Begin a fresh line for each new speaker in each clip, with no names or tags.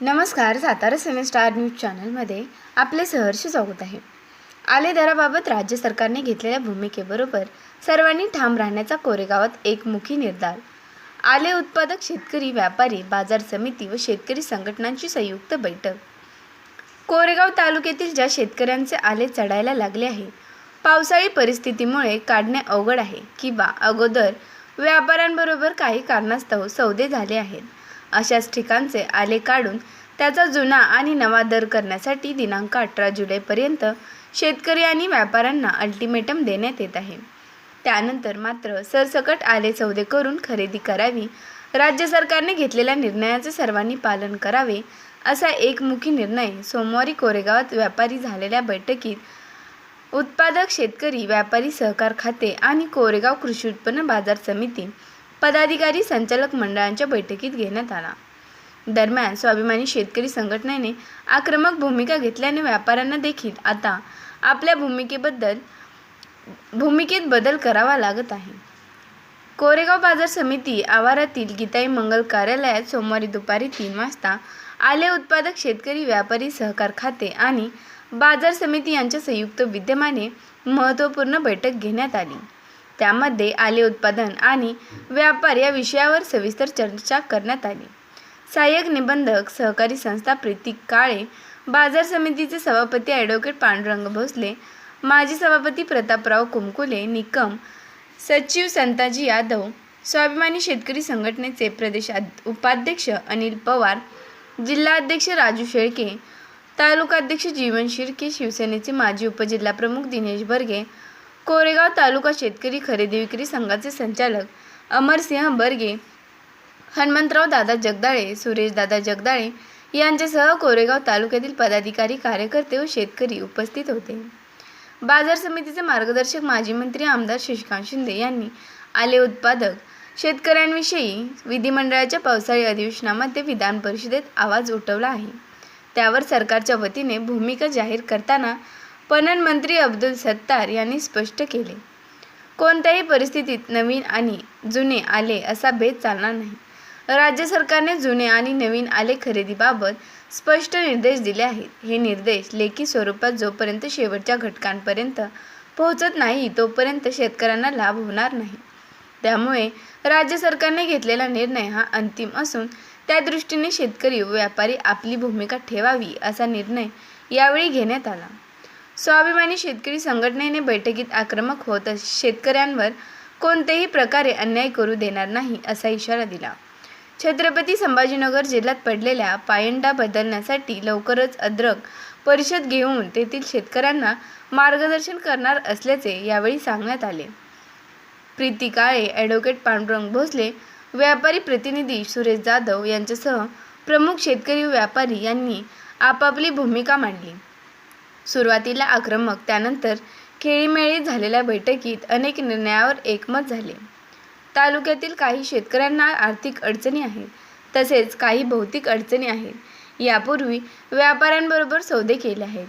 नमस्कार सातारा सेवन star news चॅनलमध्ये आपले सहर्ष स्वागत आहे. आले दराबाबत राज्य सरकारने घेतलेल्या भूमिकेबरोबर सर्वांनी ठाम राहण्याचा कोरेगावात एकमुखी निर्धार. आले उत्पादक शेतकरी व्यापारी बाजार समिती व शेतकरी संघटनांची संयुक्त बैठक. कोरेगाव तालुक्यातील ज्या शेतकऱ्यांचे आले चढायला लागले आहे पावसाळी परिस्थितीमुळे काढणे अवघड आहे किंवा अगोदर व्यापाऱ्यांबरोबर काही कारणास्तव सौदे झाले आहेत. अशाच ठिकाणचे आले काढून त्याचा जुना आणि नवा दर करण्यासाठी दिनांक अठरा जुलैपर्यंत शेतकरी आणि व्यापाऱ्यांना अल्टिमेटम देण्यात येत आहे. त्यानंतर मात्र सरसकट आले सौदे करून खरेदी करावी राज्य सरकारने घेतलेल्या निर्णयाचे सर्वांनी पालन करावे असा एकमुखी निर्णय सोमवारी कोरेगावात व्यापारी झालेल्या बैठकीत उत्पादक शेतकरी व्यापारी सहकार खाते आणि कोरेगाव कृषी उत्पन्न बाजार समिती पदाधिकारी संचालक मंडळांच्या बैठकीत घेण्यात आला. दरम्यान स्वाभिमानी शेतकरी संघटनेने आक्रमक भूमिका घेतल्याने व्यापाऱ्यांना देखील आता आपल्या भूमिकेबद्दल भूमिकेत बदल करावा लागत आहे. कोरेगाव बाजार समिती आवारातील गीताई मंगल कार्यालयात सोमवारी दुपारी तीन वाजता आले उत्पादक शेतकरी व्यापारी सहकार खाते आणि बाजार समिती यांच्या संयुक्त विद्यमाने महत्त्वपूर्ण बैठक घेण्यात आली. त्यामध्ये आले उत्पादन आणि व्यापार या विषयावर सविस्तर चर्चा करण्यात आली. सहाय्यक निबंधक सहकारी संस्था प्रीती काळे बाजार समितीचे सभापती ॲडव्होकेट पांडुरंग भोसले माजी सभापती प्रतापराव कुमकुले निकम सचिव संताजी यादव स्वाभिमानी शेतकरी संघटनेचे प्रदेश उपाध्यक्ष अनिल पवार जिल्हाध्यक्ष राजू शेळके तालुकाध्यक्ष जीवन शिर्के शिवसेनेचे माजी उपजिल्हाप्रमुख दिनेश बर्गे कोरेगाव तालुका शेतकरी खरेदी विक्री संघाचे संचालक अमरसिंह बर्गे हनुमंतराव दादा जगदाळे सुरेश दादा जगदाळे यांच्यासह कोरेगाव तालुक्यातील पदाधिकारी कार्यकर्ते व शेतकरी उपस्थित होते. बाजार समितीचे मार्गदर्शक माजी मंत्री आमदार शशिकांत शिंदे यांनी आले उत्पादक शेतकऱ्यांविषयी विधिमंडळाच्या पावसाळी अधिवेशनामध्ये विधान परिषदेत आवाज उठवला आहे. त्यावर सरकारच्या वतीने भूमिका जाहीर करताना पणन मंत्री अब्दुल सत्तार यांनी स्पष्ट केले कोणत्याही परिस्थितीत नवीन आणि जुने आले असा भेद चालणार नाही. राज्य सरकारने जुने आणि नवीन आले खरेदीबाबत स्पष्ट निर्देश दिले आहेत. हे निर्देश लेखी स्वरूपात जोपर्यंत शेवटच्या घटकांपर्यंत पोहोचत नाही तोपर्यंत शेतकऱ्यांना लाभ होणार नाही. त्यामुळे राज्य सरकारने घेतलेला निर्णय हा अंतिम असून त्या दृष्टीने शेतकरी व व्यापारी आपली भूमिका ठेवावी असा निर्णय यावेळी घेण्यात आला. स्वाभिमानी शेतकरी संघटनेने बैठकीत आक्रमक होत शेतकऱ्यांवर कोणत्याही प्रकारे अन्याय करू देणार नाही असा इशारा दिला. छत्रपती संभाजीनगर जिल्ह्यात पडलेल्या पायंडा बदलण्यासाठी लवकरच अद्रक परिषद घेऊन तेथील शेतकऱ्यांना मार्गदर्शन करणार असल्याचे यावेळी सांगण्यात आले. प्रीती काळे ॲडव्होकेट पांडुरंग भोसले व्यापारी प्रतिनिधी सुरेश जाधव यांच्यासह प्रमुख शेतकरी व्यापारी यांनी आपापली भूमिका मांडली. सुरुवातीला आक्रमक त्यानंतर खेळीमेळी झालेल्या बैठकीत अनेक निर्णयावर एकमत झाले. तालुक्यातील काही शेतकऱ्यांना आर्थिक अडचणी आहेत तसेच काही भौतिक अडचणी आहेत. यापूर्वी व्यापाऱ्यांबरोबर सौदे केले आहेत.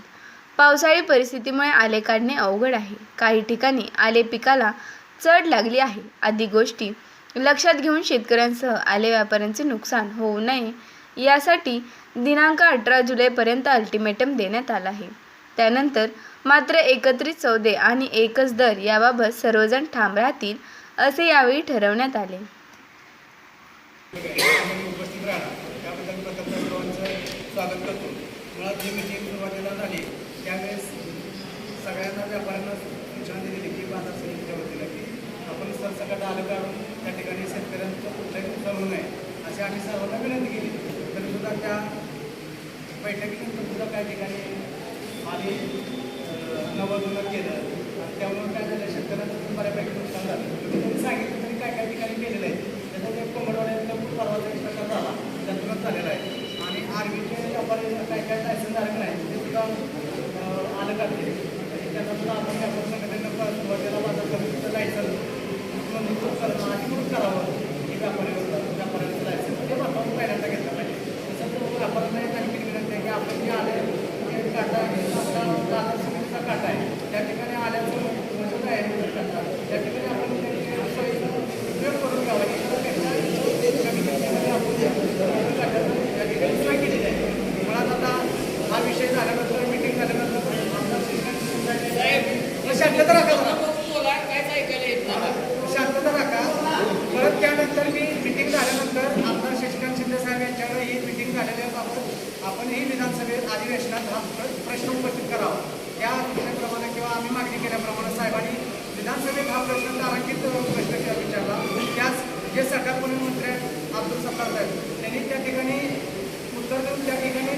पावसाळी परिस्थितीमुळे आले काढणे अवघड आहे. काही ठिकाणी आले पिकाला चढ लागली आहे. आदी गोष्टी लक्षात घेऊन शेतकऱ्यांसह आले व्यापाऱ्यांचे नुकसान होऊ नये यासाठी दिनांक अठरा जुलैपर्यंत अल्टिमेटम देण्यात आला आहे. त्यानंतर मात्र एकत्रित सौदे आणि एकच दर याबाबत सर्वजण ठाम राहतील असे यावेळी ठरवण्यात आले.
सगळ्यांना व्यापाऱ्यांना सूचना दिलेली की बाजार समितीच्या की आपण सरसकट आलं काढून त्या ठिकाणी शेतकऱ्यांचं कुठलंही नुकसान होऊ नये अशी आम्ही सर्वांना विनंती केली तरी सुद्धा त्या बैठकीनंतर सुद्धा काही ठिकाणी आणि नवं केलं. आणि त्यामुळे काय झालं शेतकऱ्यांचं बऱ्यापैकी नुकसान झालं. तुम्ही त्यांनी सांगितलं तरी काय काय ठिकाणी केलेलं आहे. त्याचा एक कोंबडवाड्यांचा परवाचा एक प्रकार झाला त्यातूनच झालेला आहे. आणि आर्मीचे व्यापारी काय काय लायसन्सधारक नाही ते सुद्धा आलं करते अधिवेशनात हा प्रश्न उपस्थित करावा. त्या प्रश्नाप्रमाणे किंवा आम्ही मागणी केल्याप्रमाणे साहेबांनी विधानसभेत हा प्रश्न तारांकित प्रश्न विचारला. त्यास जे सरकार पोलीस मंत्री अब्दुल सत्तार साहेब त्यांनी त्या ठिकाणी उत्तर देऊन त्या ठिकाणी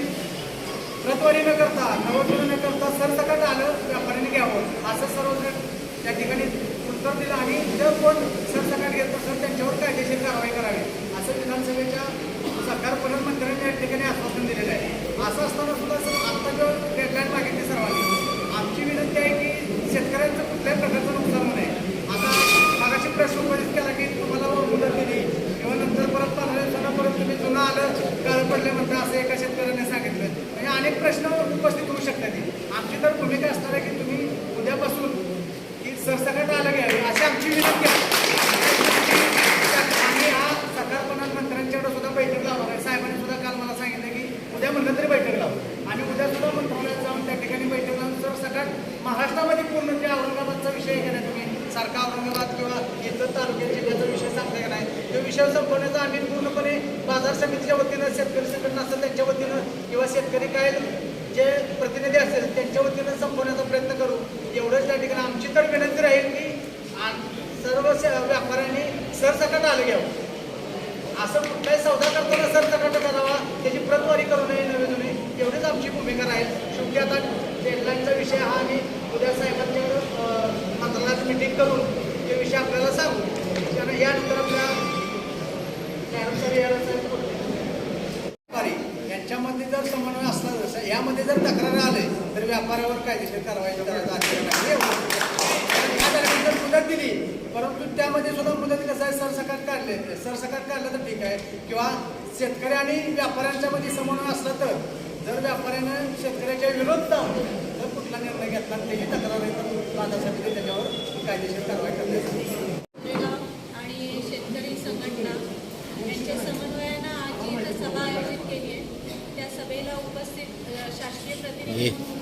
प्रतवारी न करता नवोधन न करता सरसकट आलं व्यापाऱ्याने घ्यावं असं सर्वजण त्या ठिकाणी उत्तर दिलं आणि जर कोण सरसकट घेत असेल त्यांच्यावर कायदेशीर कारवाई करावी असं विधानसभेच्या सरकार पुनर्मंत्र्यांनी या ठिकाणी आश्वासन दिलेलं आहे. असं असताना सुद्धा सर आता जो डेडलाईन मागितली सर्वांनी. आमची विनंती आहे की शेतकऱ्यांचं कुठल्याही प्रकारचं नुकसान होऊ नये आता मागाशी प्रश्न उपस्थित केला की तुम्हाला मुदत दिली किंवा नंतर परत पंधरा दिवसांना परत तुम्ही जुनं आलं काळं पडले म्हणता असं एका शेतकऱ्याने सांगितलं म्हणजे अनेक प्रश्न उपस्थित होऊ शकतात आमची तर भूमिका असणार आहे की तुम्ही उद्यापासून की सरसकट आलं घ्यावे अशी आमची विनंती आहे आणि हा सकाळपणा मंत्र्यांच्याकडे सुद्धा बैठक लावणार आहे साहेबांनी सुद्धा काल मला सांगितलं की उद्या म्हणलं तरी बैठक लावू आणि उद्या सुद्धा मंत्रालयात जाऊन त्या ठिकाणी बैठक लावून सर सकाळ महाराष्ट्रामध्ये पूर्ण जे औरंगाबादचा विषय आहे का नाही तुम्ही सारखा औरंगाबाद किंवा इतर तालुक्या जिल्ह्याचा विषय सांगताय का नाही तो विषय संपवण्याचा आम्ही पूर्णपणे बाजार समितीच्या वतीनं शेतकरी संघटना असेल त्यांच्या वतीनं किंवा शेतकरी काय जे प्रतिनिधी असेल त्यांच्या वतीनं संपवण्याचा प्रयत्न करू एवढंच त्या ठिकाणी आमची तर विनंती राहील की आ- सर्व श- व्यापाऱ्यांनी सरसकट आलं घ्यावं असं कुठलाही सौदा करताना सरसकट करावा त्याची प्रतवारी करू नये नवे जुने एवढीच आमची भूमिका राहील शेवटी आता डेडलाईनचा विषय हा आम्ही उद्या साहेबांच्याकडं मंत्रालयात मिटिंग करून ते विषय आपल्याला सांगू. त्यानं यानंतर आपल्या त्यानुसार यायला व्यापारी यांच्यामध्ये जर समन्वय असला जसं यामध्ये जर तक्रार आले तर व्यापाऱ्यावर कायदेशीर कारवाई करायचा जर मुदत दिली परंतु त्यामध्ये सुद्धा मुदत कसं आहे? सरसकट काढले. सरसकट काढलं तर ठीक आहे. किंवा शेतकरी आणि व्यापाऱ्यांच्या मध्ये समन्वय असला तर जर व्यापाऱ्यानं शेतकऱ्याच्या विरोध कुठला निर्णय घेतला आणि त्याची तक्रार आहे तर त्याच्यावर कायदेशीर कारवाई करण्यासाठी
आणि शेतकरी संघटना यांच्या समन्वयानं आज जी सभा आयोजित केली आहे त्या सभेला उपस्थित शासकीय प्रतिनिधी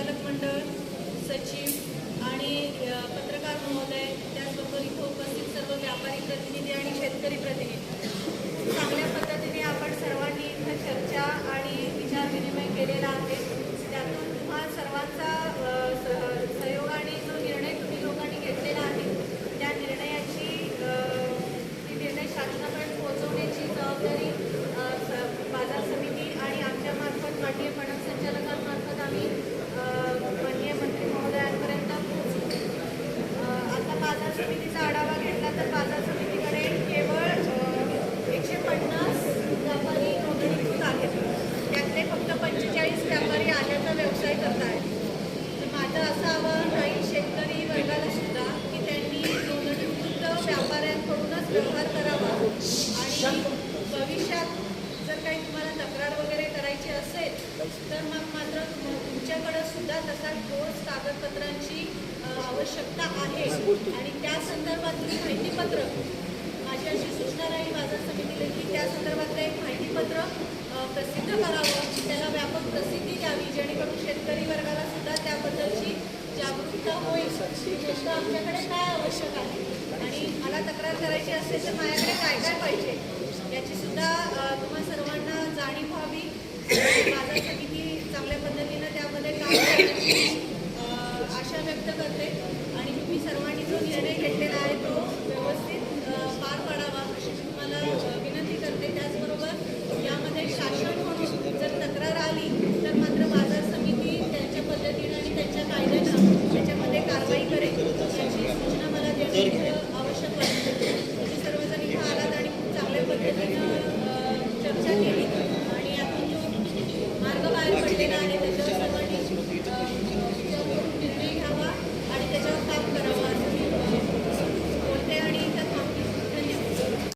संचालक मंडळ सचिव आणि पत्रकार महोदय त्याचबरोबर इथं उपस्थित सर्व व्यापारी प्रतिनिधी आणि शेतकरी प्रतिनिधी चांगल्या पद्धतीने आपण सर्वांनी इथं चर्चा आणि विचार विनिमय केलेला आहे त्यातून तुम्हा सर्वांचा अ, स- सहयोगाने जो निर्णय तुम्ही लोकांनी घेतलेला आहे त्या निर्णयाची अ, ती निर्णय शासनापर्यंत पोहोचवण्याची जबाबदारी अ, स- बाजार समिती आणि आमच्या मार्फत माननीय पणन संचालकांमार्फत आम्ही अ, माननीय मंत्री महोदयांपर्यंत पोहोचू अ, आता बाजार समितीचा आढावा घेतला तर बाजार समितीकडे केवळ एकशे पन्नास व्यापारी नोंदणीकृत आहेत त्यातले फक्त पंचेचाळीस व्यापारी आल्याचा व्यवसाय करत आहेत तर माझं असं आवाहन राहील शेतकरी वर्गाला सुद्धा की त्यांनी नोंदणीकृत व्यवहार करावा. आणि भविष्यात जर काही तुम्हाला तक्रार वगैरे करायची असेल तर मग मात्र तुमच्याकडं सुद्धा तसा ठोस कागदपत्रांची आवश्यकता आहे. आणि त्या संदर्भातली माहितीपत्र माझी अशी सूचना राहील बाजार समितीला की त्या संदर्भातलं एक माहितीपत्र प्रसिद्ध करावं. त्याला व्यापक प्रसिद्धी द्यावी जेणेकरून शेतकरी वर्गाला सुद्धा त्याबद्दलची जागरूकता होईल. नेमकं आमच्याकडे काय आवश्यक आहे? आणि मला तक्रार करायची असेल तर माझ्याकडे काय काय पाहिजे? याची सुद्धा तुम्हा सर्वांना जाणीव व्हावी. माझा समिती चांगल्या पद्धतीनं त्यामध्ये काम करण्याची आशा व्यक्त करते. आणि तुम्ही सर्वांनी जो निर्णय घेतलेला आहे तो व्यवस्थित पार पाडावा अशी मी तुम्हाला विनंती करते. त्याचबरोबर यामध्ये शासन म्हणून जर तक्रार आली तर मात्र बाजार समिती त्यांच्या पद्धतीनं आणि त्यांच्या कायद्यानं त्याच्यामध्ये कारवाई करेल याची सूचना मला देण्यात